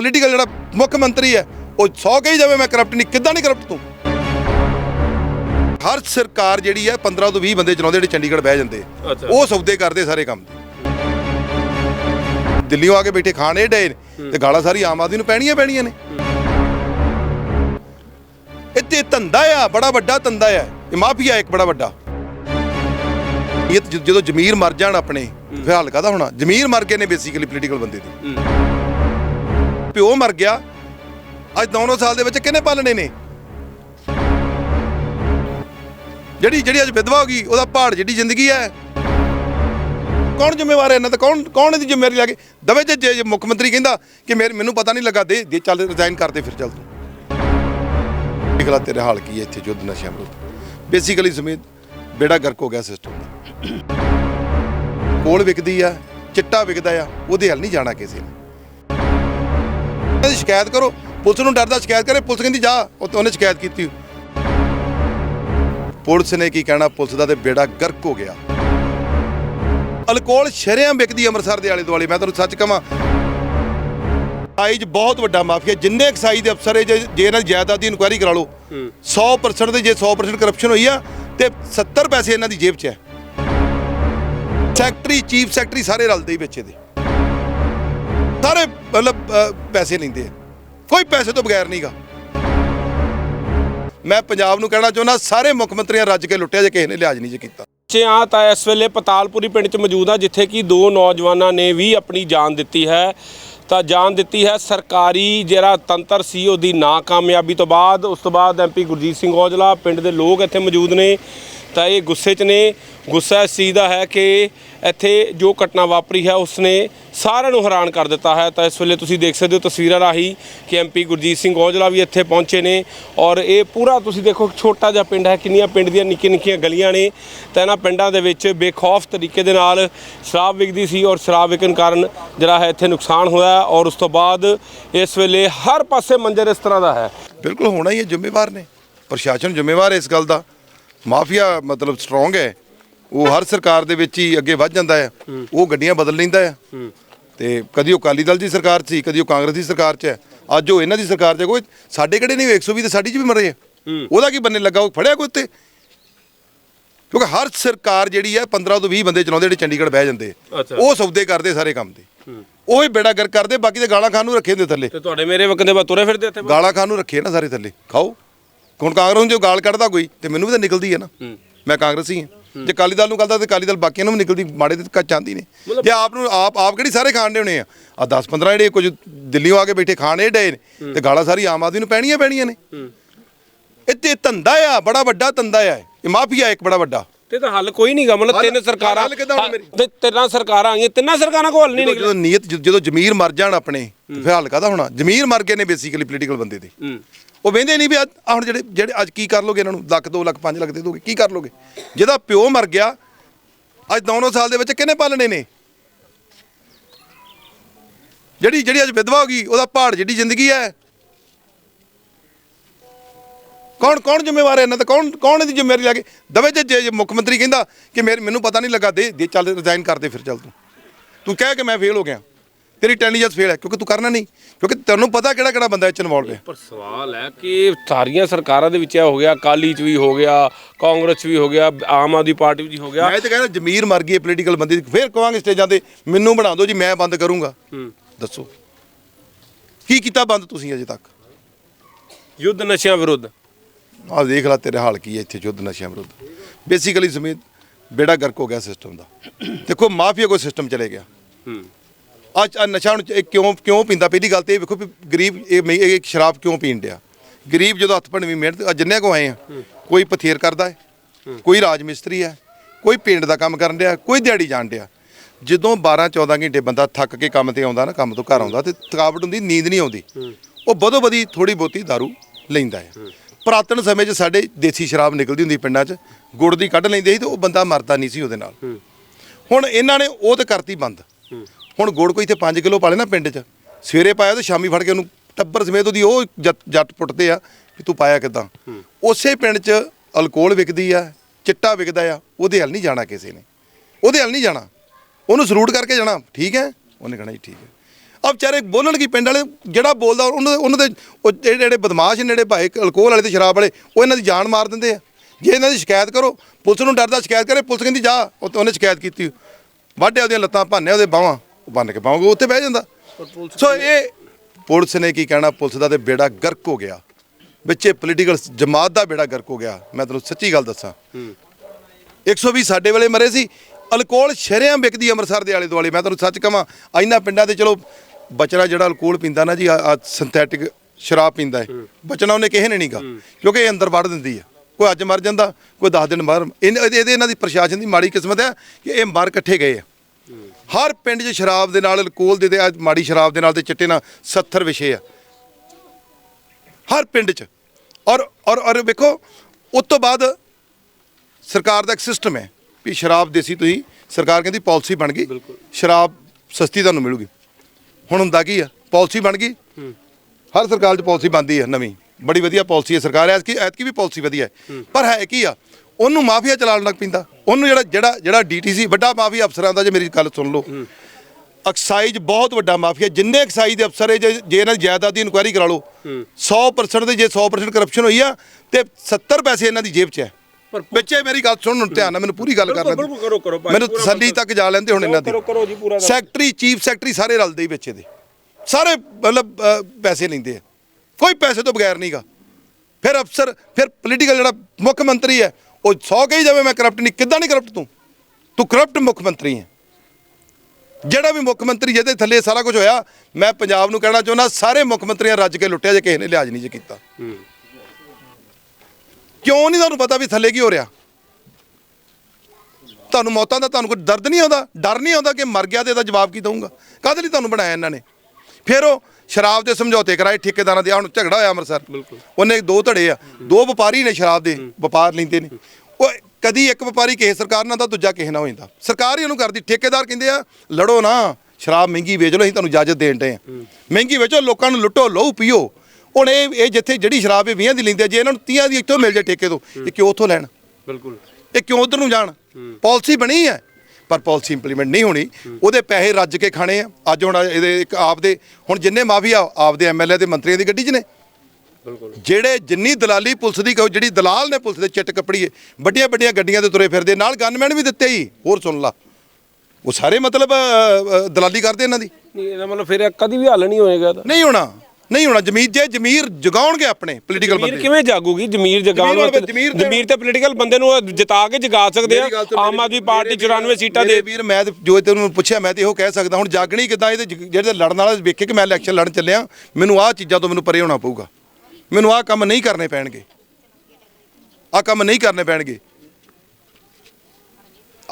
Political ਜਿਹੜਾ ਮੁੱਖ ਮੰਤਰੀ ਹੈ ਉਹ 100 ਕਹੀ ਜਾਵੇ ਮੈਂ ਕਰਪਟ ਨਹੀਂ ਕਿੱਦਾਂ ਨਹੀਂ ਕਰਪਟ ਤੂੰ? ਹਰ ਸਰਕਾਰ ਜਿਹੜੀ ਹੈ 15 ਤੋਂ 20 ਬੰਦੇ ਚਲਾਉਂਦੇ ਜਿਹੜੇ ਚੰਡੀਗੜ੍ਹ ਬਹਿ ਜਾਂਦੇ। ਉਹ ਸੌਦੇ ਕਰਦੇ ਸਾਰੇ ਕੰਮ। ਦਿੱਲੀੋਂ ਆ ਕੇ ਬੈਠੇ ਖਾਣੇ ਡੇ ਤੇ ਗਾਲਾਂ ਸਾਰੀ ਆਮ ਆਦਮੀ ਨੂੰ ਪੈਣੀਆਂ ਪੈਣੀਆਂ ਨੇ। ਇੱਥੇ ਧੰਦਾ ਆ ਬੜਾ ਵੱਡਾ ਧੰਦਾ ਆ। ਇਹ ਮਾਫੀਆ ਇੱਕ ਬੜਾ ਵੱਡਾ। ਇਹ ਜਦੋਂ ਜ਼ਮੀਰ ਮਰ ਜਾਣ ਆਪਣੇ ਫਿਰ ਹਾਲ ਕਾਹਦਾ ਹੋਣਾ? ਜ਼ਮੀਰ ਮਰ ਗਏ ਨੇ ਬੇਸਿਕਲੀ ਪੋਲੀਟੀਕਲ ਬੰਦੇ ਦੇ। ਪਿਓ ਮਰ ਗਿਆ। ਅੱਜ 9 ਸਾਲ ਦੇ ਵਿੱਚ ਕਿਹਨੇ ਪਾਲਣੇ ਨੇ? ਜਿਹੜੀ ਜਿਹੜੀ ਅੱਜ ਵਿਧਵਾ ਹੋ ਗਈ, ਉਹਦਾ ਪਹਾੜ ਜਿਹੜੀ ਜ਼ਿੰਦਗੀ ਹੈ। ਕੌਣ ਜ਼ਿੰਮੇਵਾਰ ਹੈ ਇਹਨਾਂ ਦਾ? ਕੌਣ ਕੌਣ ਇਹਦੀ ਜ਼ਿੰਮੇਵਾਰੀ ਲੈ ਕੇ? ਦਵੇ ਜੇ- ਜੇ ਮੁੱਖ ਮੰਤਰੀ ਕਹਿੰਦਾ ਕਿ ਮੇਰੇ, ਮੈਨੂੰ ਪਤਾ ਨਹੀਂ ਲੱਗਾ, ਦੇ ਦੇ ਚੱਲ ਰਿਜ਼ਾਈਨ ਕਰਦੇ ਫਿਰ ਚੱਲ ਤੂੰ। ਨਿਕਲਾ ਤੇਰੇ ਹਾਲ ਕੀ ਹੈ ਇੱਥੇ ਜੁੱਧ ਨਸ਼ਿਆਂ ਵਿਰੁੱਧ। ਬੇਸਿਕਲੀ ਸਮੇਤ ਬੇੜਾ ਗਰਕ ਹੋ ਗਿਆ ਸਿਸਟਮ ਦਾ। ਕੋਲ ਵਿਕਦੀ ਆ, ਚਿੱਟਾ ਵਿਕਦਾ ਆ, ਉਹਦੇ ਹੱਲ ਨਹੀਂ ਜਾਣਾ ਕਿਸੇ ਨੇ। ਇਹਦੀ ਸ਼ਿਕਾਇਤ ਕਰੋ। ਪੁਲਿਸ ਨੂੰ ਡਰਦਾ ਸ਼ਿਕਾਇਤ ਕਰੇ ਪੁਲਿਸ ਕਹਿੰਦੀ ਜਾ ਉਹਨੇ ਸ਼ਿਕਾਇਤ ਕੀਤੀ। ਪੁਲਿਸ ਨੇ ਕੀ ਕਹਿਣਾ? ਪੁਲਿਸ ਦਾ ਤੇ ਬੇੜਾ ਗਰਕ ਹੋ ਗਿਆ। ਅਲਕੋਹਲ ਸ਼ਰੇਆਮ ਵਿਕਦੀ ਅੰਮ੍ਰਿਤਸਰ ਦੇ ਆਲੇ ਦੁਆਲੇ ਮੈਂ ਤੁਹਾਨੂੰ ਸੱਚ ਕਹਾਂ ਸਾਈਜ਼ ਬਹੁਤ ਵੱਡਾ ਮਾਫੀਆ। ਜਿੰਨੇ ਐਕਸਾਈਜ਼ ਦੇ ਅਫਸਰ ਹੈ ਜੇ ਜੇ ਇਹਨਾਂ ਦੀ ਜਾਇਦਾਦ ਦੀ ਇਨਕੁਆਇਰੀ ਕਰਾ ਲਓ 100% ਦੇ ਜੇ 100% ਕਰਪਸ਼ਨ ਹੋਈ ਆ ਤੇ 70 ਪੈਸੇ ਇਹਨਾਂ ਦੀ ਜੇਬ 'ਚ ਹੈ। ਸੈਕਟਰੀ ਚੀਫ ਸੈਕਟਰੀ ਸਾਰੇ ਰਲਦੇ ਹੀ ਵਿੱਚ ਇਹਦੇ। ਸਾਰੇ, ਮਤਲਬ ਪੈਸੇ ਲੈਂਦੇ ਆ। ਕੋਈ ਪੈਸੇ ਤੋਂ ਬਗੈਰ ਨਹੀਂਗਾ ਮੈਂ ਪੰਜਾਬ ਨੂੰ ਕਹਿਣਾ ਚਾਹੁੰਦਾ, ਸਾਰੇ ਮੁੱਖ ਮੰਤਰੀਆਂ ਰੱਜ ਕੇ ਲੁੱਟਿਆ ਜੇ ਕਿਸੇ ਨੇ ਲਿਹਾਜ਼ ਨਹੀਂ ਜੇ ਕੀਤਾ। ਬੱਚੇ ਆ ਤਾਂ ਇਸ ਵੇਲੇ ਪਤਾਲਪੁਰੀ ਪਿੰਡ 'ਚ ਮੌਜੂਦ ਆ, ਜਿੱਥੇ ਕਿ ਦੋ ਨੌਜਵਾਨਾਂ ਨੇ ਵੀ ਆਪਣੀ ਜਾਨ ਦਿੱਤੀ ਹੈ। ਤਾਂ ਜਾਨ ਦਿੱਤੀ ਹੈ ਸਰਕਾਰੀ ਜਿਹੜਾ ਤੰਤਰ ਸੀ, ਉਹਦੀ ਨਾਕਾਮਯਾਬੀ ਤੋਂ ਬਾਅਦ, ਉਸ ਤੋਂ ਬਾਅਦ ਐਮਪੀ ਗੁਰਜੀਤ ਸਿੰਘ ਔਜਲਾ, ਪਿੰਡ ਦੇ ਲੋਕ ਇੱਥੇ ਮੌਜੂਦ ਨੇ। ਤਾਂ ਇਹ ਗੁੱਸੇ 'ਚ ਨੇ। ਗੁੱਸਾ ਇਸ ਚੀਜ਼ ਦਾ ਹੈ ਕਿ ਇੱਥੇ ਜੋ ਘਟਨਾ ਵਾਪਰੀ ਹੈ, ਉਸਨੇ ਸਾਰਿਆਂ ਨੂੰ ਹੈਰਾਨ ਕਰ ਦਿੱਤਾ ਹੈ। ਤਾਂ ਇਸ ਵੇਲੇ ਤੁਸੀਂ ਦੇਖ ਸਕਦੇ ਹੋ ਤਸਵੀਰਾਂ ਰਾਹੀਂ ਕਿ ਐਮਪੀ ਗੁਰਜੀਤ ਸਿੰਘ ਔਜਲਾ ਵੀ ਇੱਥੇ ਪਹੁੰਚੇ ਨੇ ਔਰ ਇਹ ਪੂਰਾ ਤੁਸੀਂ ਦੇਖੋ ਛੋਟਾ ਜਿਹਾ ਪਿੰਡ ਹੈ, ਕਿੰਨੀਆਂ ਪਿੰਡ ਦੀਆਂ ਨਿੱਕੀਆਂ ਨਿੱਕੀਆਂ ਗਲੀਆਂ ਨੇ। ਤਾਂ ਇਹਨਾਂ ਪਿੰਡਾਂ ਦੇ ਵਿੱਚ ਬੇਖੌਫ ਤਰੀਕੇ ਦੇ ਨਾਲ ਸ਼ਰਾਬ ਵਿਕਦੀ ਸੀ ਔਰ ਸ਼ਰਾਬ ਵਿਕਣ ਕਾਰਨ ਜਿਹੜਾ ਹੈ ਇੱਥੇ ਨੁਕਸਾਨ ਹੋਇਆ ਔਰ ਉਸ ਤੋਂ ਬਾਅਦ ਇਸ ਵੇਲੇ ਹਰ ਪਾਸੇ ਮੰਜ਼ਰ ਇਸ ਤਰ੍ਹਾਂ ਦਾ ਹੈ। ਬਿਲਕੁਲ, ਹੋਣਾ ਹੀ ਹੈ ਜ਼ਿੰਮੇਵਾਰ ਨੇ। ਪ੍ਰਸ਼ਾਸਨ ਜ਼ਿੰਮੇਵਾਰ ਹੈ ਇਸ ਗੱਲ ਦਾ। ਮਾਫੀਆ ਮਤਲਬ ਸਟਰੋਂਗ ਹੈ। ਉਹ ਹਰ ਸਰਕਾਰ ਦੇ ਵਿੱਚ ਹੀ ਅੱਗੇ ਵੱਧ ਜਾਂਦਾ ਹੈ। ਉਹ ਗੱਡੀਆਂ ਬਦਲ ਲੈਂਦਾ ਹੈ। ਤੇ ਕਦੀ ਉਹ ਅਕਾਲੀ ਦਲ ਦੀ ਸਰਕਾਰ 'ਚ ਸੀ ਕਦੀ ਉਹ ਕਾਂਗਰਸ ਦੀ ਸਰਕਾਰ 'ਚ ਹੈ। ਅੱਜ ਉਹ ਇਹਨਾਂ ਦੀ ਸਰਕਾਰ 'ਚ। ਕੋਈ ਸਾਡੇ ਕਿਹੜੇ ਨਹੀਂ 120 ਤੇ ਸਾਡੀ 'ਚ ਵੀ ਮਰੇ ਆ। ਉਹਦਾ ਕੀ ਬੰਨੇ ਲੱਗਾ? ਉਹ ਫੜਿਆ ਕੋਈ ਉੱਤੇ? ਕਿਉਂਕਿ ਹਰ ਸਰਕਾਰ ਜਿਹੜੀ ਹੈ 15 ਤੋਂ 20 ਬੰਦੇ ਚਲਾਉਂਦੇ ਜਿਹੜੇ ਚੰਡੀਗੜ੍ਹ ਬਹਿ ਜਾਂਦੇ। ਉਹ ਸੌਦੇ ਕਰਦੇ ਸਾਰੇ ਕੰਮ ਦੇ। ਉਹ ਹੀ ਬੇੜਾ ਗਰ ਕਰਦੇ ਬਾਕੀ ਤੇ ਗਾਲਾਂ ਖਾਣ ਨੂੰ ਰੱਖੇ ਹੁੰਦੇ ਥੱਲੇ। ਤੇ ਤੁਹਾਡੇ ਮੇਰੇ ਵਕਤ ਦੇ ਬਾਅਦ ਤੁਰੇ ਫਿਰਦੇ ਇੱਥੇ? ਗਾਲਾਂ ਖਾਣ ਨੂੰ ਰੱਖੇ ਨਾ ਸਾਰੇ ਥੱਲੇ। ਖਾਓ। ਹੁਣ ਕਾਂਗਰਸ ਨੂੰ ਜੋ ਗਾਲ ਕੱਢਦਾ ਕੋਈ ਤੇ ਮੈਨੂੰ ਵੀ ਤਾਂ ਨਿਕਲਦੀ ਹੈ ਨਾ। ਮੈਂ ਕਾਂਗਰਸੀ ਹਾਂ। ਜੇ ਕਾਲੀ ਦਲ ਨੂੰ ਕੱਢਦਾ ਤੇ ਕਾਲੀ ਦਲ ਬਾਕੀਆਂ ਨੂੰ ਵੀ ਨਿਕਲਦੀ ਮਾੜੇ ਤੇ ਕੱਚ ਆਂਦੀ ਨੇ। ਜੇ ਆਪ ਨੂੰ ਆਪ ਆਪ ਕਿਹੜੀ ਸਾਰੇ ਖਾਣ ਦੇ ਹੋਣੇ ਆ? ਆ 10 15 ਜਿਹੜੇ ਕੁਝ ਦਿੱਲੀੋਂ ਆ ਕੇ ਬੈਠੇ ਖਾਣੇ ਡੇ ਨੇ ਤੇ ਗਾਲਾਂ ਸਾਰੀ ਆਮ ਆਦਮੀ ਨੂੰ ਪੈਣੀਆਂ ਪੈਣੀਆਂ ਨੇ। ਇੱਥੇ ਧੰਦਾ ਆ ਬੜਾ ਵੱਡਾ ਧੰਦਾ ਆ। ਇਹ ਮਾਫੀਆ ਇੱਕ ਬੜਾ ਵੱਡਾ। ਤੇ ਤਾਂ ਹੱਲ ਕੋਈ ਨਹੀਂਗਾ ਮਤਲਬ ਤਿੰਨ ਸਰਕਾਰਾਂ ਕਿੱਦਾਂ? ਤੇ ਤਿੰਨਾਂ ਸਰਕਾਰਾਂ ਆਈਆਂ ਤਿੰਨਾਂ ਸਰਕਾਰਾਂ ਕੋਲ ਨਹੀਂ ਨਿਕਲਿਆ। ਜਦੋਂ ਨੀਅਤ ਜਦੋਂ ਜ਼ਮੀਰ ਮਰ ਜਾਣ ਆਪਣੇ ਫਿਰ ਹਾਲ ਕਾਹਦਾ ਹੋਣਾ? ਜ਼ਮੀਰ ਮਰ ਗਏ ਨੇ ਬੇਸਿਕਲੀ ਪੋਲੀਟੀਕਲ ਬੰਦੇ ਦੇ ਉਹ ਵੇਂਦੇ ਨਹੀਂ ਵੀ ਅੱਜ ਆਹ ਹੁਣ ਜਿਹੜੇ ਜਿਹੜੇ ਅੱਜ ਕੀ ਕਰ ਲੋਗੇ ਇਹਨਾਂ ਨੂੰ? ਲੱਖ 2 ਲੱਖ 5 ਲੱਖ ਦੇ ਦੋਗੇ। ਕੀ ਕਰ ਲੋਗੇ? ਜਿਹਦਾ ਪਿਓ ਮਰ ਗਿਆ, ਅੱਜ 9 ਸਾਲ ਦੇ ਵਿੱਚ ਕਿਹਨੇ ਪਾਲਣੇ ਨੇ? ਜਿਹੜੀ ਜਿਹੜੀ ਅੱਜ ਵਿਧਵਾ ਹੋ ਗਈ, ਉਹਦਾ ਪਹਾੜ ਜਿਹੜੀ ਜ਼ਿੰਦਗੀ ਹੈ। ਕੌਣ ਕੌਣ ਜ਼ਿੰਮੇਵਾਰ ਹੈ ਇਹਨਾਂ ਦਾ ਕੌਣ ਕੌਣ ਇਹਦੀ ਜ਼ਿੰਮੇਵਾਰੀ ਲੈ ਕੇ? ਦਵੇ ਜੇ- ਜੇ ਮੁੱਖ ਮੰਤਰੀ ਕਹਿੰਦਾ ਕਿ ਮੇਰੇ ਮੈਨੂੰ ਪਤਾ ਨਹੀਂ ਲੱਗਾ ਦੇ ਦੇ ਚੱਲ ਰਿਜ਼ਾਈਨ ਕਰਦੇ ਫਿਰ ਚੱਲ ਤੂੰ। ਤੂੰ ਕਹਿ ਕੇ ਮੈਂ ਫੇਲ ਹੋ ਗਿਆ। ਤੇਰੀ ਇੰਟੈਲੀਜੈਂਸ ਫੇਲ ਹੈ ਕਿਉਂਕਿ ਤੂੰ ਕਰਨਾ ਨਹੀਂ ਕਿਉਂਕਿ ਤੈਨੂੰ ਪਤਾ ਕਿਹੜਾ ਕਿਹੜਾ ਬੰਦਾ ਇਹ ਚ ਇਨਵੋਲਵ ਹੈ। ਪਰ ਸਵਾਲ ਹੈ ਕਿ ਸਾਰੀਆਂ ਸਰਕਾਰਾਂ ਦੇ ਵਿੱਚ ਇਹ ਹੋ ਗਿਆ ਅਕਾਲੀ ਚ ਵੀ ਹੋ ਗਿਆ ਕਾਂਗਰਸ 'ਚ ਵੀ ਹੋ ਗਿਆ ਆਮ ਆਦਮੀ ਪਾਰਟੀ ਵਿੱਚ ਹੋ ਗਿਆ। ਮੈਂ ਤਾਂ ਕਹਿੰਦਾ ਜ਼ਮੀਰ ਮਰ ਗਈ ਪੋਲੀਟੀਕਲ ਬੰਦੇ ਦੀ ਫੇਰ ਕਵਾਂਗੇ ਸਟੇਜਾਂ ਤੇ ਮੈਨੂੰ ਬਣਾ ਦਿਓ ਜੀ ਮੈਂ ਬੰਦ ਕਰੂੰਗਾ। ਦੱਸੋ ਕੀ ਕੀਤਾ ਬੰਦ ਤੁਸੀਂ ਅਜੇ ਤੱਕ? ਯੁੱਧ ਨਸ਼ਿਆਂ ਵਿਰੁੱਧ। ਆਹ ਦੇਖ ਲੈ ਤੇਰੇ ਹਾਲ ਕੀ ਹੈ ਇੱਥੇ ਯੁੱਧ ਨਸ਼ਿਆਂ ਵਿਰੁੱਧ। ਬੇਸਿਕਲੀ ਸਮੇਤ ਬੇੜਾ ਗਰਕ ਹੋ ਗਿਆ ਸਿਸਟਮ ਦਾ। ਦੇਖੋ ਮਾਫੀਆ ਕੋਈ ਸਿਸਟਮ ਚਲੇ ਗਿਆ। ਅੱਜ ਆਹ ਨਸ਼ਾ ਹੁਣ ਇਹ ਕਿਉਂ ਕਿਉਂ ਪੀਂਦਾ? ਪਹਿਲੀ ਗੱਲ ਤੇ ਇਹ ਵੇਖੋ ਵੀ ਗਰੀਬ, ਇਹ ਮੈਂ- ਇਹ ਸ਼ਰਾਬ ਕਿਉਂ ਪੀਣ ਡਿਆ? ਗਰੀਬ ਜਦੋਂ ਹੱਥ ਭੰਨਵੀਂ ਮਿਹਨਤ, ਅੱਜ ਜਿੰਨੇ ਕੋ ਆਏ ਆ, ਕੋਈ ਪਥੇਰ ਕਰਦਾ ਹੈ, ਕੋਈ ਰਾਜ ਮਿਸਤਰੀ ਹੈ, ਕੋਈ ਪਿੰਡ ਦਾ ਕੰਮ ਕਰਨ ਡਿਆ, ਕੋਈ ਦਿਹਾੜੀ ਜਾਣ ਡਿਆ। ਜਦੋਂ 12 14 ਘੰਟੇ ਬੰਦਾ ਥੱਕ ਕੇ ਕੰਮ ਤੇ ਆਉਂਦਾ ਨਾ, ਕੰਮ ਤੋਂ ਘਰ ਆਉਂਦਾ ਤੇ ਥਕਾਵਟ ਹੁੰਦੀ, ਨੀਂਦ ਨਹੀਂ ਆਉਂਦੀ, ਉਹ ਬਦੋ ਬਦੀ ਥੋੜੀ ਬਹੁਤੀ दारू ਲੈਂਦਾ ਹੈ। ਪੁਰਾਤਨ ਸਮੇਂ 'ਚ ਸਾਡੇ ਦੇਸੀ ਸ਼ਰਾਬ ਨਿਕਲਦੀ ਹੁੰਦੀ ਪਿੰਡਾਂ 'ਚ, ਗੁੜ ਦੀ ਕੱਢ ਲੈਂਦੇ ਸੀ ਤੇ ਉਹ ਬੰਦਾ ਮਰਦਾ ਨਹੀਂ ਸੀ ਉਹਦੇ ਨਾਲ। ਹੁਣ ਇਹਨਾਂ ਨੇ ਉਹ ਤੇ ਕਰਤੀ ਬੰਦ। ਹੁਣ ਗੁੜ ਕੋਈ ਇੱਥੇ 5 ਕਿਲੋ ਪਾਲੇ ਨਾ ਪਿੰਡ 'ਚ। ਸਵੇਰੇ ਪਾਇਆ ਤੇ ਸ਼ਾਮੀ ਫੜ ਕੇ ਉਹਨੂੰ ਟੱਬਰ ਸਮੇਤ ਉਹਦੀ ਉਹ ਜੱਟ- ਜੱਟ ਪੁੱਟਦੇ ਆ ਕਿ ਤੂੰ ਪਾਇਆ ਕਿਦਾਂ। ਉਸੇ ਪਿੰਡ 'ਚ ਅਲਕੋਹਲ ਵਿਕਦੀ ਆ, ਚਿੱਟਾ ਵਿਕਦਾ ਆ, ਉਹਦੇ ਹੱਲ ਨਹੀਂ ਜਾਣਾ ਕਿਸੇ ਨੇ। ਉਹਦੇ ਹੱਲ ਨਹੀਂ ਜਾਣਾ। ਉਹਨੂੰ ਸਰੂਟ ਕਰਕੇ ਜਾਣਾ। ਠੀਕ ਹੈ? ਉਹਨੇ ਕਹਣਾ ਜੀ ਠੀਕ ਹੈ। ਆ ਵਿਚਾਰੇ ਬੋਲਣ ਕੀ ਪਿੰਡ ਵਾਲੇ, ਜਿਹੜਾ ਬੋਲਦਾ ਉਹਨਾਂ ਦੇ ਉਹਨਾਂ ਦੇ ਉਹ ਜਿਹੜੇ ਜਿਹੜੇ ਬਦਮਾਸ਼ ਨੇੜੇ ਜਿਹੜੇ ਭਾਈ ਅਲਕੋਹਲ ਵਾਲੇ ਤੇ ਸ਼ਰਾਬ ਵਾਲੇ, ਉਹ ਇਹਨਾਂ ਦੀ ਜਾਨ ਮਾਰ ਦਿੰਦੇ ਆ। ਜੇ ਇਹਨਾਂ ਦੀ ਸ਼ਿਕਾਇਤ ਕਰੋ, ਪੁਲਿਸ ਨੂੰ ਡਰਦਾ ਸ਼ਿਕਾਇਤ ਕਰੇ, ਪੁਲਿਸ ਕਹਿੰਦੀ ਜਾ, ਉਹ ਉਹਨੇ ਸ਼ਿਕਾਇਤ ਕੀਤੀ। ਵਾਢੇ ਉਹਦੀਆਂ ਲੱਤਾਂ ਭਾਨੇ ਉਹਦੇ ਬਾਹਾਂ। ਬੰਨ ਕੇ ਪਾਉਂਗੇ ਉੱਥੇ ਬਹਿ ਜਾਂਦਾ। ਸੋ ਇਹ ਪੁਲਿਸ ਨੇ ਕੀ ਕਹਿਣਾ ਪੁਲਿਸ ਦਾ ਤੇ ਬੇੜਾ ਗਰਕ ਹੋ ਗਿਆ। ਵਿੱਚੇ ਪੋਲੀਟੀਕਲ ਜਮਾਤ ਦਾ ਬੇੜਾ ਗਰਕ ਹੋ ਗਿਆ। ਮੈਂ ਤੁਹਾਨੂੰ ਸੱਚੀ ਗੱਲ ਦੱਸਾਂ। 120 ਸਾਡੇ ਵੇਲੇ ਮਰੇ ਸੀ। ਅਲਕੋਹਲ ਸ਼ਰੇਆਮ ਵਿਕਦੀ ਅੰਮ੍ਰਿਤਸਰ ਦੇ ਆਲੇ ਦੁਆਲੇ। ਮੈਂ ਤੁਹਾਨੂੰ ਸੱਚ ਕਹਾਂ ਇਹਨਾਂ ਪਿੰਡਾਂ ਦੇ ਚਲੋ ਬਚਰਾ ਜਿਹੜਾ ਅਲਕੋਹਲ ਪੀਂਦਾ ਨਾ ਜੀ ਆ ਸਿੰਥੈਟਿਕ ਸ਼ਰਾਬ ਪੀਂਦਾ ਹੈ। ਬਚਣਾ ਉਹਨੇ ਕਿਸੇ ਨੇ ਨਹੀਂਗਾ ਕਿਉਂਕਿ ਇਹ ਅੰਦਰ ਵੜ ਦਿੰਦੀ ਆ ਕੋਈ ਅੱਜ ਮਰ ਜਾਂਦਾ ਕੋਈ 10 ਦਿਨ ਇਹਦੇ ਇਹਦੇ ਇਹਨਾਂ ਦੀ ਪ੍ਰਸ਼ਾਸਨ ਦੀ ਮਾੜੀ ਕਿਸਮਤ ਹੈ ਕਿ ਇਹ ਮਰ ਇਕੱਠੇ ਗਏ ਆ। ਹਰ ਪਿੰਡ 'ਚ ਸ਼ਰਾਬ ਦੇ ਨਾਲ ਅਲਕੋਹਲ ਦੇ ਤੇ ਆਹ ਮਾੜੀ ਸ਼ਰਾਬ ਦੇ ਨਾਲ ਤੇ ਚਿੱਟੇ ਨਾਲ 70 ਵਿਸ਼ੇ ਆ। ਹਰ ਪਿੰਡ 'ਚ। ਔਰ ਔਰ ਔਰ ਵੇਖੋ ਉਸ ਤੋਂ ਬਾਅਦ ਸਰਕਾਰ ਦਾ ਇੱਕ ਸਿਸਟਮ ਹੈ ਵੀ ਸ਼ਰਾਬ ਦੇਸੀ ਤੁਸੀਂ ਸਰਕਾਰ ਕਹਿੰਦੀ ਪਾਲਿਸੀ ਬਣ ਗਈ ਸ਼ਰਾਬ ਸਸਤੀ ਤੁਹਾਨੂੰ ਮਿਲੂਗੀ। ਹੁਣ ਹੁੰਦਾ ਕੀ ਆ? ਪਾਲਿਸੀ ਬਣ ਗਈ। ਹਰ ਸਰਕਾਰ 'ਚ ਪਾਲਿਸੀ ਬਣਦੀ ਹੈ ਨਵੀਂ। ਬੜੀ ਵਧੀਆ ਪਾਲਿਸੀ ਹੈ ਸਰਕਾਰ। ਐਤਕੀ ਐਤਕੀ ਵੀ ਪਾਲਿਸੀ ਵਧੀਆ ਹੈ। ਪਰ ਹੈ ਕੀ ਆ? ਉਹਨੂੰ ਮਾਫੀਆ ਚਲਾਉਣ ਲੱਗ ਪੈਂਦਾ। ਉਹਨੂੰ ਜਿਹੜਾ ਜਿਹੜਾ ਜਿਹੜਾ ਡੀਟੀਸੀ ਵੱਡਾ ਮਾਫੀਆ ਅਫਸਰਾਂ ਦਾ ਜੇ ਮੇਰੀ ਗੱਲ ਸੁਣ ਲਓ। ਐਕਸਾਈਜ਼ ਬਹੁਤ ਵੱਡਾ ਮਾਫੀਆ ਜਿੰਨੇ ਐਕਸਾਈਜ਼ ਦੇ ਅਫਸਰ ਹੈ ਜੇ ਇਹਨਾਂ ਦੀ ਜਾਇਦਾਦ ਦੀ ਇਨਕੁਆਇਰੀ ਕਰਾ ਲਓ 100% ਦੇ ਜੇ 100% ਕਰਪਸ਼ਨ ਹੋਈ ਆ ਤੇ 70 ਪੈਸੇ ਇਹਨਾਂ ਦੀ ਜੇਬ 'ਚ ਹੈ। ਪਰ- ਬੱਚੇ ਮੇਰੀ ਗੱਲ ਸੁਣਨ ਧਿਆਨ ਨਾਲ ਮੈਨੂੰ ਪੂਰੀ ਗੱਲ ਕਰ ਬਿਲਕੁਲ, ਲੈਣ ਬਿਲਕੁਲ, ਕਰੋ, ਕਰੋ ਭਾਈ, ਮੈਨੂੰ ਤਸੱਲੀ ਤੱਕ ਜਾ ਲੈਂਦੇ ਹੁਣ ਇਹਨਾਂ ਦੀ। ਸੈਕਟਰੀ ਚੀਫ ਸੈਕਟਰੀ ਸਾਰੇ ਰਲਦੇ ਹੀ ਵਿੱਚ ਇਹਦੇ ਸਾਰੇ ਮਤਲਬ ਪੈਸੇ ਲੈਂਦੇ ਆ। ਕੋਈ ਪੈਸੇ ਤੋਂ ਬਗੈਰ ਨਹੀਂਗਾ ਫਿਰ ਅਫਸਰ ਫਿਰ ਪੋਲੀਟੀਕਲ ਜਿਹੜਾ ਮੁੱਖ ਮੰਤਰੀ ਹੈ ਉਹ 100 ਕਹੀ ਜਾਵੇ ਮੈਂ ਕਰਪਟ ਨਹੀਂ ਕਿੱਦਾਂ ਨਹੀਂ ਕਰਪਟ ਤੂੰ? ਤੂੰ ਕਰਪਟ ਮੁੱਖ ਮੰਤਰੀ ਹੈ। ਜਿਹੜਾ ਵੀ ਮੁੱਖ ਮੰਤਰੀ ਜਿਹਦੇ ਥੱਲੇ ਸਾਰਾ ਕੁਝ ਹੋਇਆ ਮੈਂ ਪੰਜਾਬ ਨੂੰ ਕਹਿਣਾ ਚਾਹੁੰਦਾ ਸਾਰੇ ਮੁੱਖ ਮੰਤਰੀਆਂ ਰੱਜ ਕੇ ਲੁੱਟਿਆ ਜੇ ਕਿਸੇ ਨੇ ਲਿਹਾਜ਼ ਨਹੀਂ ਜੇ ਕੀਤਾ। ਕਿਉਂ ਨਹੀਂ ਤੁਹਾਨੂੰ ਪਤਾ ਵੀ ਥੱਲੇ ਕੀ ਹੋ ਰਿਹਾ? ਤੁਹਾਨੂੰ ਮੌਤਾਂ ਦਾ ਤੁਹਾਨੂੰ ਕੋਈ ਦਰਦ ਨਹੀਂ ਆਉਂਦਾ? ਡਰ ਨਹੀਂ ਆਉਂਦਾ ਕਿ ਮਰ ਗਿਆ ਤੇ ਇਹਦਾ ਜਵਾਬ ਕੀ ਦਊਂਗਾ? ਕਾਹਦੇ ਲਈ ਤੁਹਾਨੂੰ ਬਣਾਇਆ ਇਹਨਾਂ ਨੇ? ਫਿਰ ਉਹ ਸ਼ਰਾਬ ਦੇ ਸਮਝੌਤੇ ਕਰਾਏ ਠੇਕੇਦਾਰਾਂ ਦੇ ਆਹ ਹੁਣ ਝਗੜਾ ਹੋਇਆ ਅੰਮ੍ਰਿਤਸਰ। ਬਿਲਕੁਲ। ਉਹਨੇ ਦੋ ਧੜੇ ਆ ਦੋ ਵਪਾਰੀ ਨੇ ਸ਼ਰਾਬ ਦੇ ਵਪਾਰ ਲੈਂਦੇ ਨੇ। ਉਹ ਕਦੀ ਇੱਕ ਵਪਾਰੀ ਕਿਸੇ ਸਰਕਾਰ ਨਾਲ ਤਾਂ ਦੂਜਾ ਕਿਸੇ ਨਾਲ ਹੋ ਜਾਂਦਾ। ਸਰਕਾਰ ਹੀ ਉਹਨੂੰ ਕਰਦੀ ਠੇਕੇਦਾਰ ਕਹਿੰਦੇ ਆ ਲੜੋ ਨਾ ਸ਼ਰਾਬ ਮਹਿੰਗੀ ਵੇਚ ਲਓ ਅਸੀਂ ਤੁਹਾਨੂੰ ਇਜਾਜ਼ਤ ਦੇਣ ਦੇ ਆ। ਮਹਿੰਗੀ ਵੇਚੋ ਲੋਕਾਂ ਨੂੰ ਲੁੱਟੋ ਲਹੂ ਪੀਓ। ਹੁਣ ਇਹ ਇਹ ਜਿੱਥੇ ਜਿਹੜੀ ਸ਼ਰਾਬ ਇਹ 20 ਦੀ ਲੈਂਦੇ ਆ, ਜੇ ਇਹਨਾਂ ਨੂੰ 30 ਦੀ ਇੱਥੋਂ ਮਿਲ ਜਾਏ ਠੇਕੇ ਤੋਂ ਇਹ ਕਿਉਂ ਉੱਥੋਂ ਲੈਣ? ਬਿਲਕੁਲ। ਇਹ ਕਿਉਂ ਉਧਰ ਨੂੰ ਜਾਣ? ਪਾਲਿਸੀ ਬਣੀ ਹੈ। ਪਰ ਪਾਲਿਸੀ ਇੰਪਲੀਮੈਂਟ ਨਹੀਂ ਹੋਣੀ। ਉਹਦੇ ਪੈਸੇ ਰੱਜ ਕੇ ਖਾਣੇ ਆ। ਅੱਜ ਹੁਣ ਇਹਦੇ ਇੱਕ ਆਪ ਦੇ ਹੁਣ ਜਿੰਨੇ ਮਾਫੀਆ ਆਪਦੇ ਐਮਐਲਏ ਤੇ ਮੰਤਰੀਆਂ ਦੀ ਗੱਡੀ 'ਚ ਨੇ। ਬਿਲਕੁਲ। ਜਿਹੜੇ ਜਿੰਨੀ ਦਲਾਲੀ ਪੁਲਿਸ ਦੀ ਕਹੋ ਜਿਹੜੀ ਦਲਾਲ ਨੇ ਪੁਲਿਸ ਦੇ ਚਿੱਟ ਕੱਪੜੀਏ ਵੱਡੀਆਂ ਵੱਡੀਆਂ ਗੱਡੀਆਂ ਤੇ ਤੁਰੇ ਫਿਰਦੇ ਨਾਲ ਗਨਮੈਨ ਵੀ ਦਿੱਤੇ ਹੀ ਹੋਰ ਸੁਣ ਲਾ। ਉਹ ਸਾਰੇ ਮਤਲਬ ਦਲਾਲੀ ਕਰਦੇ ਇਹਨਾਂ ਦੀ। ਨਹੀਂ ਇਹਦਾ ਮਤਲਬ ਫਿਰ ਕਦੀ ਵੀ ਹੱਲ ਨਹੀਂ ਹੋਏਗਾ ਨਹੀਂ ਹੋਣਾ। ਨਹੀਂ ਹੋਣਾ ਜ਼ਮੀਰ ਜੇ ਜ਼ਮੀਰ ਜਗਾਉਣਗੇ ਆਪਣੇ ਪੋਲੀਟੀਕਲ ਜ਼ਮੀਰ ਬੰਦੇ। ਕਿਵੇਂ ਜਾਗੂਗੀ? ਜ਼ਮੀਰ ਜਗਾਉਣ ਜ਼ਮੀਰ ਵਾਸਤੇ ਜ਼ਮੀਰ ਤੇ- ਜ਼ਮੀਰ ਤੇ ਪੋਲੀਟੀਕਲ ਬੰਦੇ ਨੂੰ ਜਿਤਾ ਕੇ ਜਗਾ ਸਕਦੇ ਆ। ਮੇਰੀ ਗੱਲ ਸੁਣ, ਆਮ ਆਦਮੀ ਪਾਰਟੀ ਮੇਰੇ 94 ਸੀਟਾਂ ਮੇਰੇ ਦੇ ਵੀਰ ਮੈਂ ਤੇ ਜੋ ਤੈਨੂੰ ਪੁੱਛਿਆ ਮੈਂ ਤੇ ਇਹੋ ਕਹਿ ਸਕਦਾ ਹੁਣ ਜਾਗਣੀ ਕਿਦਾਂ ਇਹਦੇ ਜ- ਜਿਹੜੇ ਲੜਨ ਵਾਲਾ ਵੇਖੇ ਕਿ ਮੈਂ ਇਲੈਕਸ਼ਨ ਲੜਨ ਚੱਲਿਆ ਮੈਨੂੰ ਆਹ ਚੀਜ਼ਾਂ ਤੋਂ ਮੈਨੂੰ ਪਰੇ ਹੋਣਾ ਪਊਗਾ। ਮੈਨੂੰ ਆਹ ਕੰਮ ਨਹੀਂ ਕਰਨੇ ਪੈਣਗੇ। ਆਹ ਕੰਮ ਨਹੀਂ ਕਰਨੇ ਪੈਣਗੇ।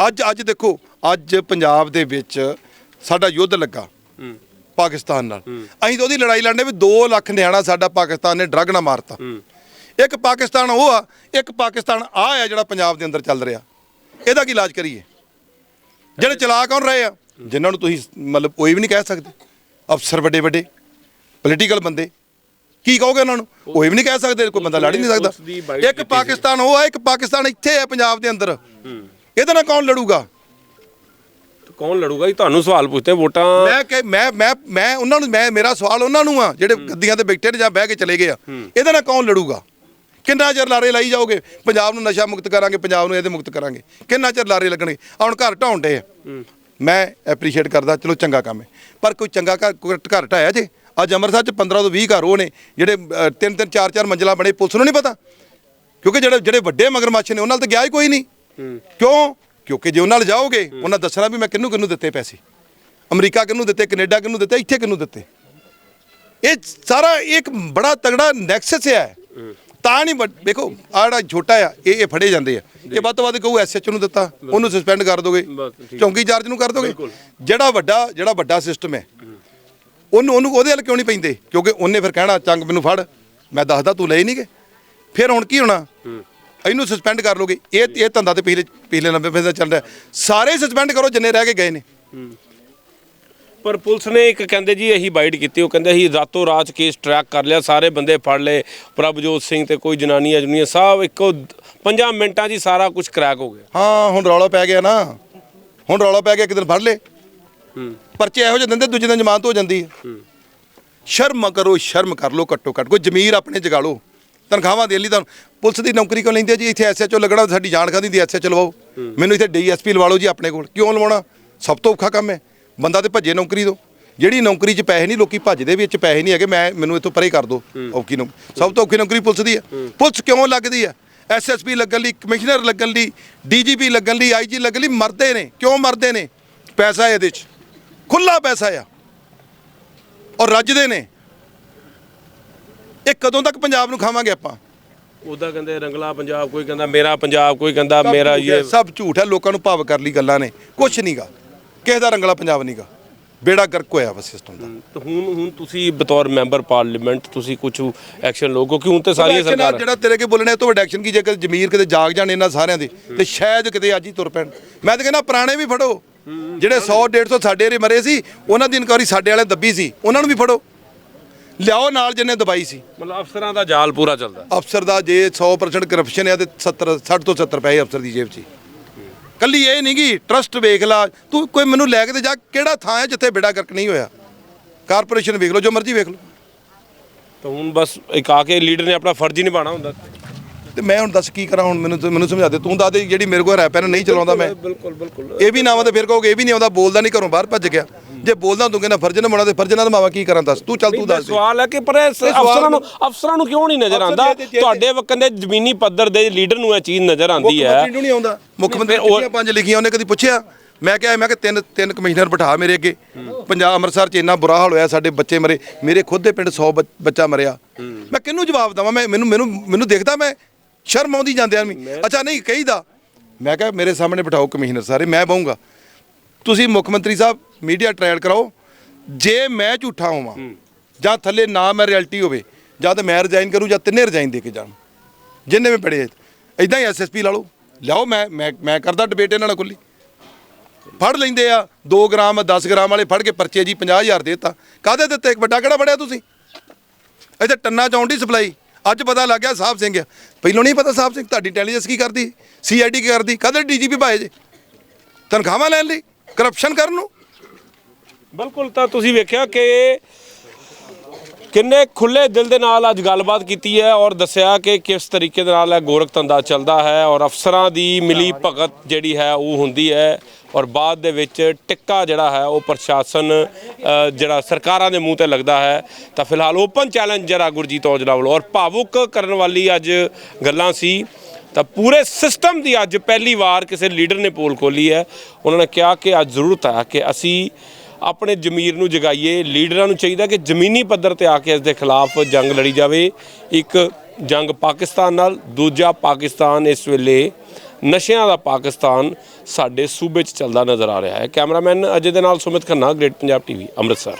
ਅੱਜ ਅੱਜ ਦੇਖੋ ਅੱਜ ਪੰਜਾਬ ਦੇ ਵਿੱਚ ਸਾਡਾ ਯੁੱਧ ਲੱਗਾ। ਹੂੰ। ਪਾਕਿਸਤਾਨ ਨਾਲ। ਅਸੀਂ ਤਾਂ ਉਹਦੀ ਲੜਾਈ ਲੜਨੇ ਵੀ 2 ਲੱਖ ਨਿਆਣਾ ਸਾਡਾ ਪਾਕਿਸਤਾਨ ਨੇ ਡਰਗ ਨਾਲ ਮਾਰਤਾ। ਇੱਕ ਪਾਕਿਸਤਾਨ ਉਹ ਆ ਇੱਕ ਪਾਕਿਸਤਾਨ ਆ ਆ ਜਿਹੜਾ ਪੰਜਾਬ ਦੇ ਅੰਦਰ ਚੱਲ ਰਿਹਾ। ਇਹਦਾ ਕੀ ਇਲਾਜ ਕਰੀਏ? ਜਿਹੜੇ ਚਲਾ ਕੌਣ ਰਹੇ ਆ। ਜਿਨ੍ਹਾਂ ਨੂੰ ਤੁਸੀਂ ਮਤਲਬ ਕੋਈ ਵੀ ਨਹੀਂ ਕਹਿ ਸਕਦੇ। ਅਫਸਰ ਵੱਡੇ ਵੱਡੇ ਪੋਲੀਟੀਕਲ ਬੰਦੇ। ਕੀ ਕਹੋਗੇ ਉਹਨਾਂ ਨੂੰ? ਕੋਈ ਵੀ ਨਹੀਂ ਕਹਿ ਸਕਦੇ ਕੋਈ ਬੰਦਾ ਲੜ ਹੀ ਨਹੀਂ ਸਕਦਾ। ਇੱਕ ਪਾਕਿਸਤਾਨ ਉਹ ਆ ਇੱਕ ਪਾਕਿਸਤਾਨ ਇੱਥੇ ਹੈ ਪੰਜਾਬ ਦੇ ਅੰਦਰ। ਇਹਦੇ ਨਾਲ ਕੌਣ ਲੜੂਗਾ? ਕੌਣ ਲੜੂਗਾ ਜੀ? ਤੁਹਾਨੂੰ ਸਵਾਲ ਪੁੱਛਦੇ ਵੋਟਾਂ ਮੈਂ ਕਿ ਮੈਂ ਮੈਂ ਮੈਂ ਉਹਨਾਂ ਨੂੰ ਮੈਂ ਮੇਰਾ ਸਵਾਲ ਉਹਨਾਂ ਨੂੰ ਆ ਜਿਹੜੇ ਗੱਦੀਆਂ ਤੇ ਬੈਠੇ ਨੇ ਜਾਂ ਬਹਿ ਕੇ ਚਲੇ ਗਏ ਆ। ਇਹਦੇ ਨਾਲ ਕੌਣ ਲੜੂਗਾ? ਕਿੰਨਾ ਚਿਰ ਲਾਰੇ ਲਾਈ ਜਾਓਗੇ? ਪੰਜਾਬ ਨੂੰ ਨਸ਼ਾ ਮੁਕਤ ਕਰਾਂਗੇ ਪੰਜਾਬ ਨੂੰ ਇਹਦੇ ਮੁਕਤ ਕਰਾਂਗੇ। ਕਿੰਨਾ ਚਿਰ ਲਾਰੇ ਲੱਗਣਗੇ? ਹੁਣ ਘਰ ਢਾਉਂਦੇ ਆ। ਮੈਂ ਐਪਰੀਸ਼ੀਏਟ ਕਰਦਾ ਚਲੋ ਚੰਗਾ ਕੰਮ ਹੈ। ਪਰ ਕੋਈ ਚੰਗਾ ਘਰ ਘਰ ਢਾਇਆ ਜੇ? ਅੱਜ ਅੰਮ੍ਰਿਤਸਰ ਚ 15 ਤੋਂ 20 ਘਰ ਉਹ ਨੇ ਜਿਹੜੇ ਤਿੰਨ ਤਿੰਨ ਚਾਰ ਚਾਰ ਮੰਜ਼ਲਾ ਬਣੇ ਪੁਲਿਸ ਨੂੰ ਨਹੀਂ ਪਤਾ? ਕਿਉਂਕਿ ਜਿਹੜੇ ਜਿਹੜੇ ਵੱਡੇ ਮਗਰਮੱਛ ਨੇ ਉਹਨਾਂ ਨਾਲ ਤਾਂ ਗਿਆ ਹੀ ਕੋਈ ਨਹੀਂ। ਕਿਉਂ? ਕਿਉਂਕਿ ਜੇ ਉਹਨਾਂ ਨਾਲ ਜਾਓਗੇ ਉਹਨਾਂ ਦੱਸਣਾ ਵੀ ਮੈਂ ਕਿਹਨੂੰ ਕਿਹਨੂੰ ਦਿੱਤੇ ਪੈਸੇ। ਅਮਰੀਕਾ ਕਿਹਨੂੰ ਦਿੱਤੇ ਕੈਨੇਡਾ ਕਿਹਨੂੰ ਦਿੱਤੇ ਇੱਥੇ ਕਿਹਨੂੰ ਦਿੱਤੇ। ਇਹ ਸਾਰਾ ਇੱਕ ਬੜਾ ਤਗੜਾ ਨੈਕਸਸ ਹੈ। ਤਾਂ ਨਹੀਂ ਦੇਖੋ ਆ ਜਿਹੜਾ ਛੋਟਾ ਆ ਇਹ ਇਹ ਫੜੇ ਜਾਂਦੇ ਆ। ਇਹ ਵੱਧ ਤੋਂ ਵੱਧ ਕਹੂ ਐਸਐਚ ਨੂੰ ਦਿੱਤਾ ਉਹਨੂੰ ਸਸਪੈਂਡ ਕਰ ਦੋਗੇ। ਚੌਂਕੀ ਚਾਰਜ ਨੂੰ ਕਰ ਦੋਗੇ। ਜਿਹੜਾ ਵੱਡਾ ਜਿਹੜਾ ਵੱਡਾ ਸਿਸਟਮ ਹੈ ਉਹਨੂੰ ਉਹਨੂੰ ਉਹਦੇ ਵੱਲ ਕਿਉਂ ਨਹੀਂ ਪੈਂਦੇ? ਕਿਉਂਕਿ ਉਹਨੇ ਫਿਰ ਕਹਿਣਾ ਚੰਗ ਮੈਨੂੰ ਫੜ ਮੈਂ ਦੱਸਦਾ ਤੂੰ ਲਏ ਨਹੀਂਗੇ ਫਿਰ ਹੁਣ ਕੀ ਹੋਣਾ? ਇਹਨੂੰ ਸਸਪੈਂਡ ਕਰ ਲੋਗੇ ਇਹ ਇਹ ਧੰਦਾ ਤੇ ਪਿਛਲੇ ਪਿਛਲੇ ਲੰਬੇ ਪੈਸੇ ਚੱਲ ਰਿਹਾ। ਸਾਰੇ ਸਸਪੈਂਡ ਕਰੋ ਜਿੰਨੇ ਰਹਿ ਕੇ ਗਏ ਨੇ। ਪਰ ਪੁਲਿਸ ਨੇ ਇੱਕ ਕਹਿੰਦੇ ਜੀ ਇਹੀ ਬਾਈਟ ਕੀਤੀ। ਉਹ ਕਹਿੰਦੇ ਅਸੀਂ ਰਾਤੋਂ ਰਾਤ ਕੇਸ ਟਰੈਕ ਕਰ ਲਿਆ। ਸਾਰੇ ਬੰਦੇ ਫੜ ਲਏ। ਪ੍ਰਭਜੋਤ ਸਿੰਘ ਤੇ ਕੋਈ ਜਨਾਨੀ ਅਜਨੀਆਂ ਸਭ ਇੱਕੋ 5 ਮਿੰਟਾਂ 'ਚ ਹੀ ਸਾਰਾ ਕੁਝ ਕ੍ਰੈਕ ਹੋ ਗਿਆ। ਹਾਂ ਹੁਣ ਰੌਲਾ ਪੈ ਗਿਆ ਨਾ। ਹੁਣ ਰੌਲਾ ਪੈ ਗਿਆ ਇੱਕ ਦਿਨ ਫੜ ਲੇ ਪਰਚੇ ਇਹੋ ਜਿਹੇ ਦਿੰਦੇ ਦੂਜੇ ਦਿਨ ਜ਼ਮਾਨਤ ਹੋ ਜਾਂਦੀ ਹੈ। ਸ਼ਰਮ ਕਰੋ ਸ਼ਰਮ ਕਰ ਲੋ ਘੱਟੋ ਘੱਟ। ਕੋਈ ਜ਼ਮੀਰ ਆਪਣੇ ਜਗਾ ਲਓ। ਤਨਖਾਹਾਂ ਦੇ ਲਈ ਤਾਂ ਪੁਲਿਸ ਦੀ ਨੌਕਰੀ ਕਿਉਂ ਲੈਂਦੇ ਜੀ? ਇੱਥੇ ਐਸਐਚਓ ਲੱਗਣਾ ਸਾਡੀ ਜਾਣ ਖਾਦੀ ਦੀ ਐਸਐਚਓ ਲਵਾਓ। ਮੈਨੂੰ ਇੱਥੇ ਡੀਐਸਪੀ ਲਵਾ ਲਓ ਜੀ ਆਪਣੇ ਕੋਲ। ਕਿਉਂ ਲਵਾਉਣਾ? ਸਭ ਤੋਂ ਔਖਾ ਕੰਮ ਹੈ। ਬੰਦਾ ਤੇ ਭੱਜੇ ਨੌਕਰੀ ਤੋਂ। ਜਿਹੜੀ ਨੌਕਰੀ 'ਚ ਪੈਸੇ ਨਹੀਂ ਲੋਕੀ ਭੱਜਦੇ ਵਿੱਚ ਪੈਸੇ ਨਹੀਂ ਹੈਗੇ ਮੈਂ ਮੈਨੂੰ ਇੱਥੋਂ ਪਰੇ ਕਰ ਦਿਓ ਔਖੀ ਨੌਕਰੀ ਸਭ ਤੋਂ ਔਖੀ ਨੌਕਰੀ ਪੁਲਿਸ ਦੀ ਹੈ। ਪੁਲਿਸ ਕਿਉਂ ਲੱਗਦੀ ਹੈ? ਐਸਐਸਪੀ ਲੱਗਣ ਲਈ ਕਮਿਸ਼ਨਰ ਲੱਗਣ ਲਈ ਡੀਜੀਪੀ ਲੱਗਣ ਲਈ ਆਈਜੀ ਲੱਗਣ ਲਈ ਮਰਦੇ ਨੇ। ਕਿਉਂ ਮਰਦੇ ਨੇ? ਪੈਸਾ ਇਹਦੇ 'ਚ। ਖੁੱਲਾ ਪੈਸਾ ਆ। ਔਰ ਰੱਜਦੇ ਨੇ। ਇਹ ਕਦੋਂ ਤੱਕ ਪੰਜਾਬ ਨੂੰ ਖਾਵਾਂਗੇ ਆਪਾਂ? ਉਹਦਾ ਕਹਿੰਦੇ ਰੰਗਲਾ ਪੰਜਾਬ ਕੋਈ ਕਹਿੰਦਾ ਮੇਰਾ ਪੰਜਾਬ ਕੋਈ ਕਹਿੰਦਾ ਮੇਰਾ ਇਹ ਸਭ ਝੂਠ ਹੈ ਲੋਕਾਂ ਨੂੰ ਭਾਵ ਕਰ ਲਈ ਗੱਲਾਂ ਨੇ। ਕੁਛ ਨਹੀਂਗਾ। ਕਿਸੇ ਦਾ ਰੰਗਲਾ ਪੰਜਾਬ ਨਹੀਂਗਾ। ਬੇੜਾ ਗਰਕ ਹੋਇਆ ਵਾ ਸਿਸਟਮ ਦਾ। ਤੇ ਹੁਣ ਹੁਣ ਤੁਸੀਂ ਬਤੌਰ ਮੈਂਬਰ ਪਾਰਲੀਮੈਂਟ ਤੁਸੀਂ ਕੁਝ ਐਕਸ਼ਨ ਲਓ ਕਿਉਂਕਿ ਹੁਣ ਤੇ ਸਾਰੀਆਂ ਸਰਕਾਰਾਂ ਜਿਹੜਾ ਤੇਰੇ ਕੇ ਬੋਲਣਾ ਤੋਂ ਵੱਡਾ ਐਕਸ਼ਨ ਕੀ? ਜੇਕਰ ਜ਼ਮੀਰ ਕਿਤੇ ਜਾਗ ਜਾਣ ਇਹਨਾਂ ਸਾਰਿਆਂ ਦੇ ਤੇ ਸ਼ਾਇਦ ਕਿਤੇ ਅੱਜ ਹੀ ਤੁਰ ਪੈਣ। ਮੈਂ ਤਾਂ ਕਹਿੰਦਾ ਪੁਰਾਣੇ ਵੀ ਫੜੋ। ਜਿਹੜੇ 100 150 ਸਾਡੇ ਏਰੇ ਮਰੇ ਸੀ ਉਹਨਾਂ ਦੀ ਇਨਕੁਆਰੀ ਸਾਡੇ ਵਾਲੇ ਦੱਬੀ ਸੀ ਉਹਨਾਂ ਨੂੰ ਵੀ ਫੜੋ। ਲਿਆਓ ਨਾਲ ਜਿੰਨੇ ਦਬਾਈ ਸੀ। ਮਤਲਬ ਅਫਸਰਾਂ ਦਾ ਜਾਲ ਪੂਰਾ ਚੱਲਦਾ। ਅਫਸਰ ਦਾ ਜੇ 100% ਕਰਪਸ਼ਨ ਹੈ ਤੇ 70 60 ਤੋਂ 70 ਪੈਸੇ ਅਫਸਰ ਦੀ ਜੇਬ 'ਚ। ਕੱਲੀ ਇਹ ਨਹੀਂ ਗੀ ਟਰਸਟ ਵੇਖ ਲਾ ਤੂੰ ਕੋਈ ਮੈਨੂੰ ਲੈ ਕੇ ਤੇ ਜਾ ਕਿਹੜਾ ਥਾਂ ਹੈ ਜਿੱਥੇ ਬੇੜਾ ਗਰਕ ਨਹੀਂ ਹੋਇਆ? ਕਾਰਪੋਰੇਸ਼ਨ ਵੇਖ ਲਓ ਜੋ ਮਰਜ਼ੀ ਵੇਖ ਲਓ। ਤਾਂ ਹੁਣ ਬਸ ਇੱਕ ਆ ਕੇ ਲੀਡਰ ਨੇ ਆਪਣਾ ਫਰਜ਼ ਹੀ ਨਿਭਾਉਣਾ ਹੁੰਦਾ। ਤੇ ਮੈਂ ਹੁਣ ਦੱਸ ਕੀ ਕਰਾਂ ਹੁਣ ਮੈਨੂੰ ਮੈਨੂੰ ਸਮਝਾ ਦੇ ਤੂੰ ਦੱਸ ਦੇ ਜਿਹੜੀ ਮੇਰੇ ਕੋਲ ਰੈਪਰ ਨਹੀਂ ਚਲਾਉਂਦਾ ਮੈਂ। ਬਿਲਕੁਲ ਬਿਲਕੁਲ ਇਹ ਵੀ ਨਾ ਤੇ ਫਿਰ ਕਹੋਗੇ ਇਹ ਵੀ ਨਹੀਂ ਆਉਂਦਾ ਬੋਲਦਾ ਨਹੀਂ ਘਰੋਂ ਬਾਹਰ ਭੱਜ ਗਿਆ। ਜੇ ਬੋਲਦਾ ਤੂੰ ਕਹਿੰਦਾ ਫਰਜ਼ ਨਿਭਾਉਣਾ ਤੇ ਫਰਜ਼ ਨਾ ਨਿਭਾਵਾਂ ਕੀ ਕਰਾਂ ਦੱਸ ਤੂੰ ਚੱਲ ਤੂੰ ਦੱਸ ਦੇ। ਸਵਾਲ ਹੈ ਕਿ ਪਰ ਅਫਸਰਾਂ ਨੂੰ ਅਫਸਰਾਂ ਨੂੰ ਕਿਉਂ ਨਹੀਂ ਨਜ਼ਰ ਆਉਂਦਾ? ਤੁਹਾਡੇ ਵਕਨ ਦੇ ਜ਼ਮੀਨੀ ਪੱਧਰ ਦੇ ਲੀਡਰ ਨੂੰ ਇਹ ਚੀਜ਼ ਨਜ਼ਰ ਮੁੱਖ ਆਉਂਦੀ ਹੈ। ਮੰਤਰੀ ਨੂੰ ਨਹੀਂ ਆਉਂਦਾ। ਮੁੱਖ ਮੰਤਰੀ ਪੰਜ ਲਿਖੀਆਂ ਉਹਨੇ ਕਦੀ ਪੁੱਛਿਆ? ਮੈਂ ਕਿਹਾ ਮੈਂ ਕਿ ਤਿੰਨ ਤਿੰਨ ਕਮਿਸ਼ਨਰ ਬਿਠਾ ਮੇਰੇ ਅੱਗੇ। ਪੰਜਾਬ ਅੰਮ੍ਰਿਤਸਰ 'ਚ ਇੰਨਾ ਬੁਰਾ ਹਾਲ ਹੋਇਆ ਸਾਡੇ ਬੱਚੇ ਮਰੇ। ਮੇਰੇ ਖੁਦ ਦੇ ਪਿੰਡ 100 ਬੱਚ- ਬੱਚਾ ਮਰਿਆ। ਮੈਂ ਕਿਹਨੂੰ ਜਵਾਬ ਦਵਾਂ? ਮੈਂ ਮੈਨੂੰ ਮੈਨੂੰ ਮੈਨੂੰ ਦੇਖਦਾ ਮੈਂ। ਸ਼ਰਮ ਆਉਂਦੀ ਜਾਂਦਿਆਂ ਨੂੰ ਵੀ। ਅੱਛਾ ਨਹੀਂ ਕਹੀਦਾ। ਮੈਂ ਕਿਹਾ ਮੇਰੇ ਸਾਹਮਣੇ ਬਿਠਾਓ ਕਮਿਸ਼ਨਰ ਸਾਰੇ ਮੈਂ ਬਹੂੰਗਾ। ਤੁਸੀਂ ਮੁੱਖ ਮੰਤਰੀ ਸਾਹਿਬ ਮੀਡੀਆ ਟ੍ਰਾਇਲ ਕਰਾਓ। ਜੇ ਮੈਂ ਝੂਠਾ ਹੋਵਾਂ ਜਾਂ ਥੱਲੇ ਨਾ ਮੈਂ ਰਿਐਲਿਟੀ ਹੋਵੇ ਜਾਂ ਤਾਂ ਮੈਂ ਰਿਜ਼ਾਈਨ ਕਰੂੰ ਜਾਂ ਤਿੰਨੇ ਰਿਜ਼ਾਈਨ ਦੇ ਕੇ ਜਾਣ। ਜਿੰਨੇ ਵੀ ਪੜੇ ਇਦਾਂ ਹੀ ਐਸਐਸਪੀ ਲਾ ਲਓ। ਲਿਆਓ ਮੈਂ ਮੈਂ ਮੈਂ ਕਰਦਾ ਡਿਬੇਟ ਇਹਨਾਂ ਨਾਲ ਖੁੱਲੀ ਫੜ ਲੈਂਦੇ ਆ 2 ਗ੍ਰਾਮ 10 ਗ੍ਰਾਮ ਵਾਲੇ ਫੜ ਕੇ ਪਰਚੇ ਜੀ 50000 ਦੇਤਾ। ਕਾਹਦੇ ਦਿੱਤੇ? ਇੱਕ ਵੱਡਾ ਕਿਹੜਾ ਫੜਿਆ ਤੁਸੀਂ? ਇੱਥੇ ਟੰਨਾ ਚੌਂਡੀ ਸਪਲਾਈ। ਅੱਜ ਪਤਾ ਲੱਗ ਗਿਆ ਸਾਹਿਬ ਸਿੰਘ। ਆ। ਪਹਿਲੋਂ ਨਹੀਂ ਪਤਾ ਸਾਹਿਬ ਸਿੰਘ ਤੁਹਾਡੀ ਇੰਟੈਲੀਜੈਂਸ ਕੀ ਕਰਦੀ? ਸੀਆਈਡੀ ਕੀ ਕਰਦੀ? ਕਦੇ ਡੀਜੀਪੀ ਭਾਏ ਜੇ। ਤਨਖਾਹਾਂ ਲੈਣ ਲਈ? ਕਰਪਸ਼ਨ ਕਰਨ ਨੂੰ? ਬਿਲਕੁਲ ਤਾਂ ਤੁਸੀਂ ਵੇਖਿਆ ਕਿ ਕਿੰਨੇ ਖੁੱਲੇ ਦਿਲ ਦੇ ਨਾਲ ਅੱਜ ਗੱਲਬਾਤ ਕੀਤੀ ਹੈ ਔਰ ਦੱਸਿਆ ਕਿ ਕਿਸ ਤਰੀਕੇ ਦੇ ਨਾਲ ਇਹ ਗੋਰਖ ਧੰਦਾ ਚੱਲਦਾ ਹੈ ਔਰ ਅਫਸਰਾਂ ਦੀ ਮਿਲੀ ਭਗਤ ਜਿਹੜੀ ਹੈ ਉਹ ਹੁੰਦੀ ਹੈ ਔਰ ਬਾਅਦ ਦੇ ਵਿੱਚ ਟਿੱਕਾ ਜਿਹੜਾ ਹੈ ਉਹ ਪ੍ਰਸ਼ਾਸਨ ਜਿਹੜਾ ਸਰਕਾਰਾਂ ਦੇ ਮੂੰਹ ਤੇ ਲੱਗਦਾ ਹੈ। ਤਾਂ ਫਿਲਹਾਲ ਓਪਨ ਚੈਲੰਜ ਜਰਾ ਗੁਰਜੀਤ ਔਜਲਾ ਵੱਲੋਂ ਔਰ ਭਾਵੁਕ ਕਰਨ ਵਾਲੀ ਅੱਜ ਗੱਲਾਂ ਸੀ। ਤਾਂ ਪੂਰੇ ਸਿਸਟਮ ਦੀ ਅੱਜ ਪਹਿਲੀ ਵਾਰ ਕਿਸੇ ਲੀਡਰ ਨੇ ਪੋਲ ਖੋਲੀ ਹੈ। ਉਹਨਾਂ ਨੇ ਕਿਹਾ ਕਿ ਅੱਜ ਜ਼ਰੂਰਤ ਹੈ ਕਿ ਅਸੀਂ ਆਪਣੇ ਜ਼ਮੀਰ ਨੂੰ ਜਗਾਈਏ। ਲੀਡਰਾਂ ਨੂੰ ਚਾਹੀਦਾ ਕਿ ਜ਼ਮੀਨੀ ਪੱਧਰ ਤੇ ਆ ਕੇ ਇਸ ਦੇ ਖਿਲਾਫ ਜੰਗ ਲੜੀ ਜਾਵੇ। ਇੱਕ ਜੰਗ ਪਾਕਿਸਤਾਨ ਨਾਲ, ਦੂਜਾ ਪਾਕਿਸਤਾਨ ਇਸ ਵੇਲੇ ਨਸ਼ਿਆਂ ਦਾ ਪਾਕਿਸਤਾਨ ਸਾਡੇ ਸੂਬੇ 'ਚ ਚੱਲਦਾ ਨਜ਼ਰ ਆ ਰਿਹਾ ਹੈ। ਕੈਮਰਾਮੈਨ ਅਜੇ ਦੇ ਨਾਲ ਸੁਮਿਤ ਖੰਨਾ, ਗ੍ਰੇਟ ਪੰਜਾਬ ਟੀਵੀ, ਅੰਮ੍ਰਿਤਸਰ।